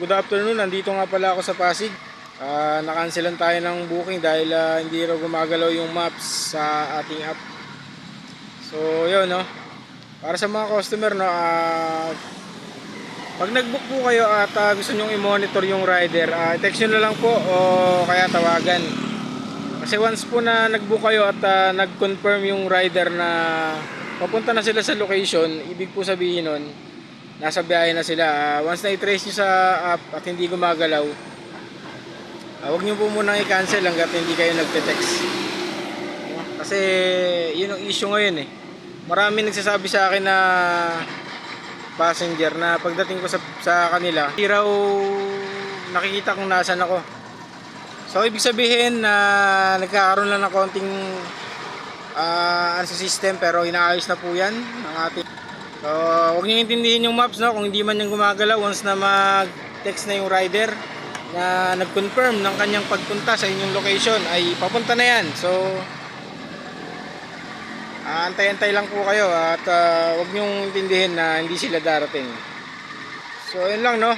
good afternoon. Nandito nga pala ako sa Pasig. Ah, nakancelan tayo ng booking dahil ah, hindi raw gumagalaw yung maps sa ating app. So, yun, no. Para sa mga customer, no, ah, pag nag-book po kayo at ah, gusto nyo i-monitor yung rider, ah, text nyo na lang po o kaya tawagan. Kasi once po na nag-book kayo at ah, nag-confirm yung rider na papunta na sila sa location, ibig po sabihin nun, nasa biyahe na sila. Ah, once na i-trace nyo sa app at hindi gumagalaw, ah, huwag nyo po munang i-cancel hanggat hindi kayo nagte-text. Kasi yun ang issue ngayon eh. Marami nagsasabi sa akin na passenger na pagdating ko sa, sa kanila, hindi raw nakikita kung nasan ako. So ibig sabihin na nagkakaroon lang ng konting ah ano sa system pero inaayos na po yan ng ating So huwag niyo intindihin yung maps no kung hindi man yung gumagalaw once na mag-text na yung rider na nag-confirm ng kanyang pagpunta sa inyong location ay papunta na yan. So ah, antay-antay lang po kayo at ah, huwag niyong intindihin na hindi sila darating. So yun lang no.